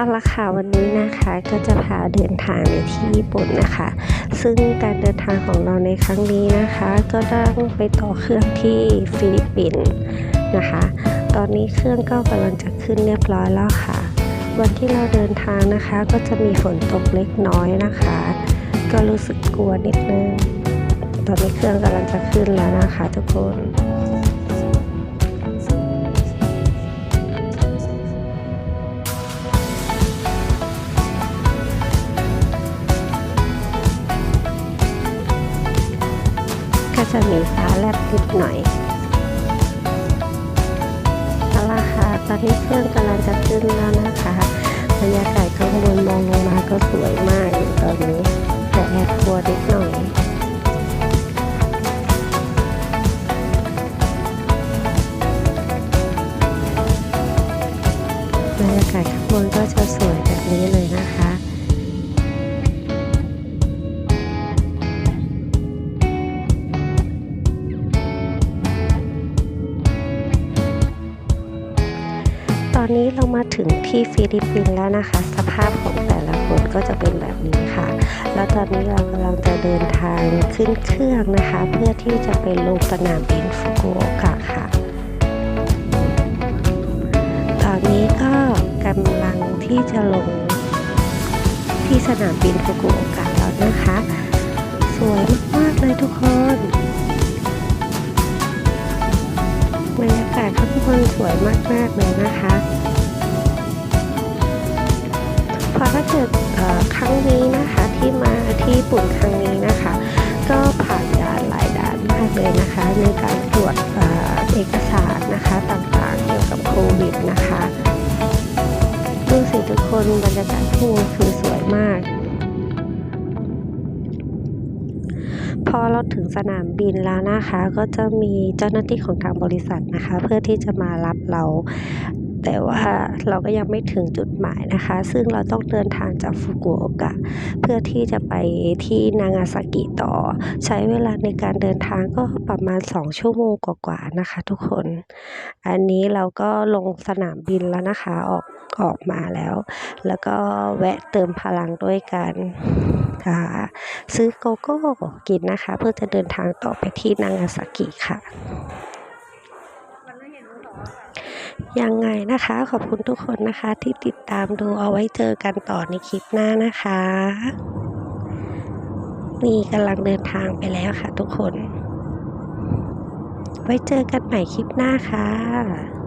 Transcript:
เอาละค่ะวันนี้นะคะก็จะพาเดินทางในที่ญี่ปุ่นนะคะ ซึ่งการเดินทางของเราในครั้งนี้นะคะ ก็ต้องไปต่อเครื่องที่ฟิลิปปินส์นะคะ ตอนนี้เครื่องก็กำลังจะขึ้นเรียบร้อยแล้วค่ะ วันที่เราเดินทางนะคะ ก็จะมีฝนตกเล็กน้อยนะคะ ก็รู้สึกกลัวนิดนึง ตอนนี้เครื่องกำลังจะขึ้นแล้วนะคะ ทุกคน จะมีฟ้าแลบนิดหน่อยเอาละค่ะตอนนี้เครื่องกำลังจะขึ้นแล้วนะคะบรรยากาศข้างบนมองลงมาก็สวยมากอยู่ตอนนี้แต่แอบกลัวนิดหน่อยบรรยากาศข้างบนก็จะสวยแบบนี้เลย อนนี้เรามาถึงที่ฟิลิปปินส์แล้วนะคะ สภาพของแต่ละคนก็จะเป็นแบบนี้ค่ะ แล้วตอนนี้เรากำลังจะเดินทางขึ้นเครื่องนะคะ เพื่อที่จะไปลงสนามบินฟุกุโอกะค่ะ ตอนนี้ก็กำลังที่จะลงที่สนามบินฟุกุโอกะแล้วนะคะ สวยมากๆเลยทุกคน บรรยากาศข้างบนสวยมากๆเลยนะคะพราะถ้าเกิดครั้งนี้นะคะที่มาที่ญี่ปุ่นครั้งนี้นะคะ ก็ผ่านด่านหลายด่านมากเลยนะคะ ในการตรวจเอ่อเอกสารนะคะต่างๆ เกี่ยวกับโควิดนะคะดูสิทุกคนบรรยากาศที่นี่คือสวยมาก พอเราถึงสนามบินแล้วนะคะ ก็จะมีเจ้าหน้าที่ของทางบริษัทนะคะ เพื่อที่จะมารับเรา แต่ว่าเราก็ยังไม่ถึงจุดหมายนะคะ ซึ่งเราต้องเดินทางจากฟุกุโอกะ เพื่อที่จะไปที่นางาซากิต่อ ใช้เวลาในการเดินทางก็ประมาณ 2 ชั่วโมงกว่าๆนะคะ ทุกคน อันนี้เราก็ลงสนามบินแล้วนะคะออกออกมาแล้ว แล้วก็แวะเติมพลังด้วยกัน ซื้อโกโก้กินนะคะ เพื่อจะเดินทางต่อไปที่นางาซากิค่ะยังไงนะคะ ขอบคุณทุกคนนะคะ ที่ติดตามดูเอาไว้เจอกันต่อในคลิปหน้านะคะ นี่กำลังเดินทางไปแล้วค่ะทุกคน ไว้เจอกันใหม่คลิปหน้าค่ะ